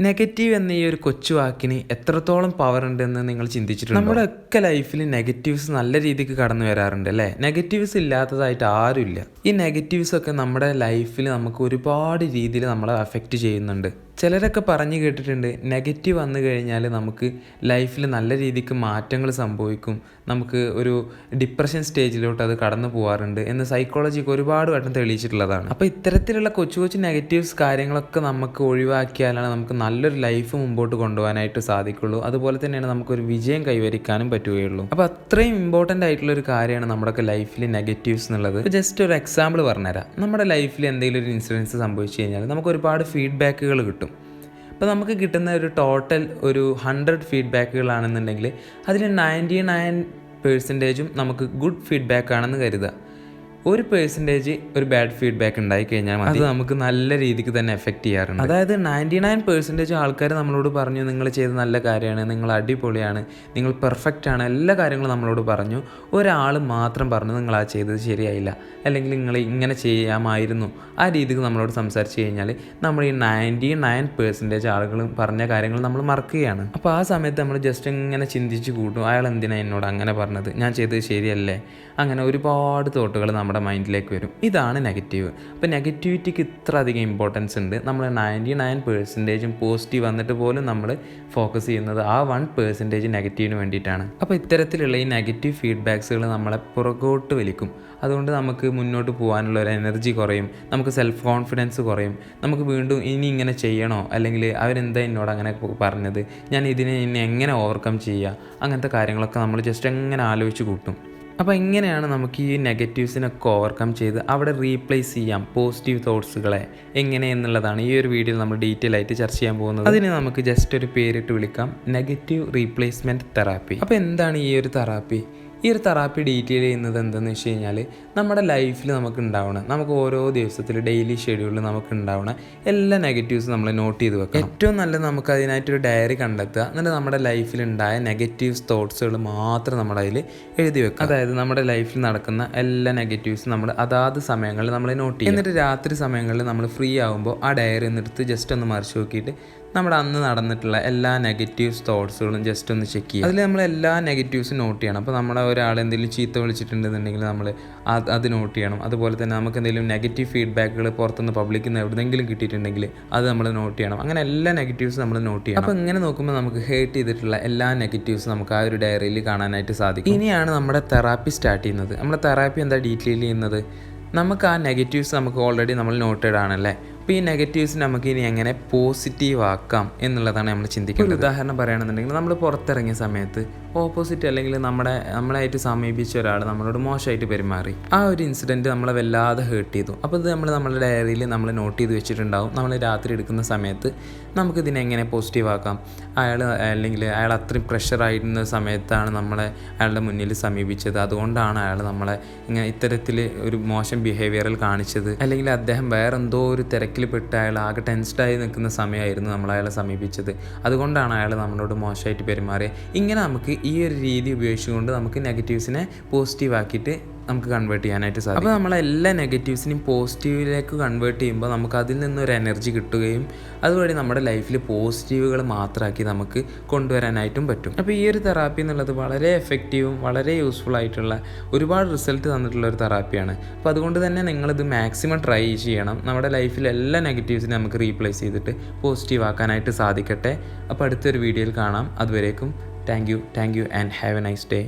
Negative എന്ന ഈ ഒരു കൊച്ചു വാക്കിന് എത്രത്തോളം പവർ ഉണ്ടെന്ന് നിങ്ങൾ ചിന്തിച്ചിട്ടുണ്ട്? നമ്മുടെ ഒക്കെ ലൈഫിൽ നെഗറ്റീവ്സ് നല്ല രീതിക്ക് കടന്നു വരാറുണ്ട് അല്ലേ? നെഗറ്റീവ്സ് ഇല്ലാത്തതായിട്ട് ആരുമില്ല. ഈ നെഗറ്റീവ്സ് ഒക്കെ നമ്മുടെ ലൈഫിൽ നമുക്ക് ഒരുപാട് രീതിയിൽ നമ്മളെ അഫക്റ്റ് ചെയ്യുന്നുണ്ട്. ചിലരൊക്കെ പറഞ്ഞു കേട്ടിട്ടുണ്ട് നെഗറ്റീവ് വന്നു കഴിഞ്ഞാൽ നമുക്ക് ലൈഫിൽ നല്ല രീതിക്ക് മാറ്റങ്ങൾ സംഭവിക്കും. നമുക്ക് ഒരു ഡിപ്രഷൻ സ്റ്റേജിലോട്ട് അത് കടന്നു പോകാറുണ്ട് എന്ന് സൈക്കോളജിക്ക് ഒരുപാട് വട്ടം തെളിയിച്ചിട്ടുള്ളതാണ്. അപ്പോൾ ഇത്തരത്തിലുള്ള കൊച്ചു കൊച്ചു നെഗറ്റീവ്സ് കാര്യങ്ങളൊക്കെ നമുക്ക് ഒഴിവാക്കിയാലാണ് നമുക്ക് നല്ലൊരു ലൈഫ് മുമ്പോട്ട് കൊണ്ടുപോകാനായിട്ട് സാധിക്കുള്ളൂ. അതുപോലെ തന്നെയാണ് നമുക്കൊരു വിജയം കൈവരിക്കാനും പറ്റുകയുള്ളൂ. അപ്പോൾ അത്രയും ഇമ്പോർട്ടന്റ് ആയിട്ടുള്ള ഒരു കാര്യമാണ് നമ്മുടെയൊക്കെ ലൈഫിൽ നെഗറ്റീവ്സ് എന്നുള്ളത്. ജസ്റ്റ് ഒരു എക്സാമ്പിൾ പറഞ്ഞുതരാം. നമ്മുടെ ലൈഫിൽ എന്തെങ്കിലും ഒരു ഇൻസിഡൻസ് സംഭവിച്ചു കഴിഞ്ഞാൽ നമുക്ക് ഒരുപാട് ഫീഡ്ബാക്കുകൾ കിട്ടും. അപ്പോൾ നമുക്ക് കിട്ടുന്ന ഒരു ടോട്ടൽ ഒരു ഹൺഡ്രഡ് ഫീഡ്ബാക്കുകളാണെന്നുണ്ടെങ്കിൽ അതിൽ നയന്റി നയൻ പേഴ്സന്റേജും നമുക്ക് ഗുഡ് ഫീഡ്ബാക്ക് ആണെന്ന് കരുതുക. ഒരു പേഴ്സന്റേജ് ഒരു ബാഡ് ഫീഡ്ബാക്ക് ഉണ്ടായി കഴിഞ്ഞാൽ അത്. നമുക്ക് നല്ല രീതിക്ക് തന്നെ എഫക്റ്റ് ചെയ്യാറുണ്ട്. അതായത് നയന്റി നയൻ പെർസെന്റേജ് ആൾക്കാർ നമ്മളോട് പറഞ്ഞു നിങ്ങൾ ചെയ്ത നല്ല കാര്യമാണ് നിങ്ങൾ അടിപൊളിയാണ് നിങ്ങൾ പെർഫെക്റ്റ് ആണ് എല്ലാ കാര്യങ്ങളും നമ്മളോട് പറഞ്ഞു. ഒരാൾ മാത്രം പറഞ്ഞു നിങ്ങൾ ആ ചെയ്തത് ശരിയായില്ല അല്ലെങ്കിൽ നിങ്ങൾ ഇങ്ങനെ ചെയ്യാമായിരുന്നു ആ രീതിക്ക് നമ്മളോട് സംസാരിച്ച് കഴിഞ്ഞാൽ നമ്മൾ ഈ നയന്റി നയൻ പെർസെന്റേജ് ആളുകൾ പറഞ്ഞ കാര്യങ്ങൾ നമ്മൾ മറക്കുകയാണ്. അപ്പോൾ ആ സമയത്ത് നമ്മൾ ജസ്റ്റ് ഇങ്ങനെ ചിന്തിച്ച് കൂട്ടും അയാൾ എന്തിനാണ് എന്നോട് അങ്ങനെ പറഞ്ഞത്? ഞാൻ ചെയ്തത് ശരിയല്ലേ? അങ്ങനെ ഒരുപാട് തോട്ടുകൾ നമ്മുടെ മൈൻഡിലേക്ക് വരും. ഇതാണ് നെഗറ്റീവ്. അപ്പോൾ നെഗറ്റിവിറ്റിക്ക് ഇത്ര അധികം ഇമ്പോർട്ടൻസ് ഉണ്ട്. നമ്മൾ നയന്റി നയൻ പേഴ്സന്റേജും പോസിറ്റീവ് വന്നിട്ട് പോലും നമ്മൾ ഫോക്കസ് ചെയ്യുന്നത് ആ വൺ പേഴ്സന്റേജ് നെഗറ്റീവിന് വേണ്ടിയിട്ടാണ്. അപ്പോൾ ഇത്തരത്തിലുള്ള ഈ നെഗറ്റീവ് ഫീഡ്ബാക്സുകൾ നമ്മളെ പുറകോട്ട് വലിക്കും. അതുകൊണ്ട് നമുക്ക് മുന്നോട്ട് പോകാനുള്ള ഒരു എനർജി കുറയും. നമുക്ക് സെൽഫ് കോൺഫിഡൻസ് കുറയും. നമുക്ക് വീണ്ടും ഇനി ഇങ്ങനെ ചെയ്യണോ? അല്ലെങ്കിൽ അവരെന്താ എന്നോട് അങ്ങനെ പറഞ്ഞത്? ഞാൻ ഇതിനെ ഇനി എങ്ങനെ ഓവർകം ചെയ്യുക? അങ്ങനത്തെ കാര്യങ്ങളൊക്കെ നമ്മൾ ജസ്റ്റ് എങ്ങനെ ആലോചിച്ച് കൂട്ടും. അപ്പോൾ എങ്ങനെയാണ് നമുക്ക് ഈ നെഗറ്റീവ്സിനൊക്കെ ഓവർകം ചെയ്ത് അവിടെ റീപ്ലേസ് ചെയ്യാം പോസിറ്റീവ് തോട്ട്സുകളെ എങ്ങനെ എന്നുള്ളതാണ് ഈ ഒരു വീഡിയോയിൽ നമ്മൾ ഡീറ്റെയിൽ ആയിട്ട് ചർച്ച ചെയ്യാൻ പോകുന്നത്. അതിന് നമുക്ക് ജസ്റ്റ് ഒരു പേരിട്ട് വിളിക്കാം. നെഗറ്റീവ് റീപ്ലേസ്മെന്റ് തെറാപ്പി അപ്പോൾ എന്താണ് ഈ ഒരു തെറാപ്പി ഈ ഒരു തെറാപ്പി ഡീറ്റെയിൽ ചെയ്യുന്നത് എന്തെന്ന് വെച്ച് കഴിഞ്ഞാൽ നമ്മുടെ ലൈഫിൽ നമുക്ക് ഉണ്ടാവണം നമുക്ക് ഓരോ ദിവസത്തിൽ ഡെയിലി ഷെഡ്യൂളിൽ നമുക്ക് ഉണ്ടാവണ എല്ലാ നെഗറ്റീവ്സും നമ്മൾ നോട്ട് ചെയ്ത് വെക്കാം ഏറ്റവും നല്ലത് നമുക്ക് അതിനായിട്ടൊരു ഡയറി കണ്ടെത്തുക. എന്നിട്ട് നമ്മുടെ ലൈഫിൽ ഉണ്ടായ നെഗറ്റീവ്സ് തോട്ട്സുകൾ മാത്രം നമ്മൾ അതിൽ എഴുതി വെക്കുക. അതായത് നമ്മുടെ ലൈഫിൽ നടക്കുന്ന എല്ലാ നെഗറ്റീവ്സും നമ്മൾ അതാത് സമയങ്ങളിൽ നമ്മൾ നോട്ട് ചെയ്യും എന്നിട്ട് രാത്രി സമയങ്ങളിൽ നമ്മൾ ഫ്രീ ആകുമ്പോൾ ആ ഡയറി എന്നെടുത്ത് ജസ്റ്റ് ഒന്ന് മറിച്ച് നോക്കിയിട്ട് നമ്മുടെ അന്ന് നടന്നിട്ടുള്ള എല്ലാ നെഗറ്റീവ്സ് തോട്ട്സുകളും ജസ്റ്റ് ഒന്ന് ചെക്ക് ചെയ്യുക. അതിൽ നമ്മൾ എല്ലാ നെഗറ്റീവ്സും നോട്ട് ചെയ്യണം. അപ്പോൾ നമ്മളെ ഒരാൾ എന്തെങ്കിലും ചീത്ത വിളിച്ചിട്ടുണ്ടെന്നുണ്ടെങ്കിൽ നമ്മൾ അത് നോട്ട് ചെയ്യണം. അതുപോലെ തന്നെ നമുക്ക് എന്തെങ്കിലും നെഗറ്റീവ് ഫീഡ്ബാക്കുകൾ പുറത്തുനിന്ന് പബ്ലിക്കിൽ നിന്ന് എവിടെയെങ്കിലും കിട്ടിയിട്ടുണ്ടെങ്കിൽ അത് നമ്മൾ നോട്ട് ചെയ്യണം. അങ്ങനെ എല്ലാ നെഗറ്റീവ്സും നമ്മൾ നോട്ട് ചെയ്യണം. അപ്പോൾ ഇങ്ങനെ നോക്കുമ്പോൾ നമുക്ക് ഹേർട്ട് ചെയ്തിട്ടുള്ള എല്ലാ നെഗറ്റീവ്സും നമുക്ക് ആ ഒരു ഡയറിയിൽ കാണാനായിട്ട് സാധിക്കും. ഇനിയാണ് നമ്മുടെ തെറാപ്പി സ്റ്റാർട്ട് ചെയ്യുന്നത്. നമ്മുടെ തെറാപ്പി എന്താ ഡീറ്റെയിൽ ചെയ്യുന്നത്? നമുക്ക് ആ നെഗറ്റീവ്സ് നമുക്ക് ഓൾറെഡി നമ്മൾ നോട്ടഡ് ആണല്ലേ? അപ്പോൾ ഈ നെഗറ്റീവ്സ് നമുക്ക് ഇനി എങ്ങനെ പോസിറ്റീവ് ആക്കാം എന്നുള്ളതാണ് നമ്മൾ ചിന്തിക്കുന്നത് ഉദാഹരണം പറയുകയാണെന്നുണ്ടെങ്കിൽ നമ്മൾ പുറത്തിറങ്ങിയ സമയത്ത് ഓപ്പോസിറ്റ് അല്ലെങ്കിൽ നമ്മുടെ നമ്മളായിട്ട് സമീപിച്ച ഒരാൾ നമ്മളോട് മോശമായിട്ട് പെരുമാറി. ആ ഒരു ഇൻസിഡന്റ് നമ്മളെ വല്ലാതെ ഹേർട്ട് ചെയ്തു. അപ്പോൾ ഇത് നമ്മൾ നമ്മുടെ ഡയറിയിൽ നമ്മൾ നോട്ട് ചെയ്ത് വെച്ചിട്ടുണ്ടാവും. നമ്മൾ രാത്രി എടുക്കുന്ന സമയത്ത് നമുക്കിതിനെ എങ്ങനെ പോസിറ്റീവ് ആക്കാം? അയാൾ അല്ലെങ്കിൽ അയാൾ അത്രയും പ്രഷറായിരുന്ന സമയത്താണ് നമ്മളെ അയാളുടെ മുന്നിൽ സമീപിച്ചത്. അതുകൊണ്ടാണ് അയാൾ നമ്മളെ ഇങ്ങനെ ഇത്തരത്തിൽ ഒരു മോശം ബിഹേവിയറിൽ കാണിച്ചത്. അല്ലെങ്കിൽ അദ്ദേഹം വേറെന്തോ ഒരു എന്തോ ഒരു തിരക്കിൽപ്പെട്ട് അയാൾ ആകെ ടെൻസ്ഡായി നിൽക്കുന്ന സമയമായിരുന്നു നമ്മൾ അയാളെ സമീപിച്ചത്. അതുകൊണ്ടാണ് അയാൾ നമ്മളോട് മോശമായിട്ട് പെരുമാറിയത്. ഇങ്ങനെ നമുക്ക് ഈ ഒരു രീതി ഉപയോഗിച്ചുകൊണ്ട് നമുക്ക് നെഗറ്റീവ്സിനെ പോസിറ്റീവ് ആക്കിയിട്ട് നമുക്ക് കൺവേർട്ട് ചെയ്യാനായിട്ട് സാധിക്കും. അപ്പോൾ നമ്മൾ എല്ലാ നെഗറ്റീവ്സിനെയും പോസിറ്റീവിലേക്ക് കൺവേർട്ട് ചെയ്യുമ്പോൾ നമുക്ക് അതിൽ നിന്നൊരു എനർജി കിട്ടുകയും അതുവഴി നമ്മുടെ ലൈഫിൽ പോസിറ്റീവുകൾ മാത്രമാക്കി നമുക്ക് കൊണ്ടുവരാനായിട്ടും പറ്റും. അപ്പോൾ ഈ ഒരു തെറാപ്പി എന്നുള്ളത് വളരെ എഫക്റ്റീവും വളരെ യൂസ്ഫുൾ ആയിട്ടുള്ള ഒരുപാട് റിസൾട്ട് തന്നിട്ടുള്ള ഒരു തെറാപ്പിയാണ് അപ്പോൾ അതുകൊണ്ട് തന്നെ നിങ്ങളിത് മാക്സിമം ട്രൈ ചെയ്യണം. നമ്മുടെ ലൈഫിൽ എല്ലാ നെഗറ്റീവ്സിനെ നമുക്ക് റീപ്ലേസ് ചെയ്തിട്ട് പോസിറ്റീവ് ആക്കാനായിട്ട് സാധിക്കട്ടെ. അപ്പോൾ അടുത്തൊരു വീഡിയോയിൽ കാണാം. അതുവരേക്കും thank you thank you and have a nice day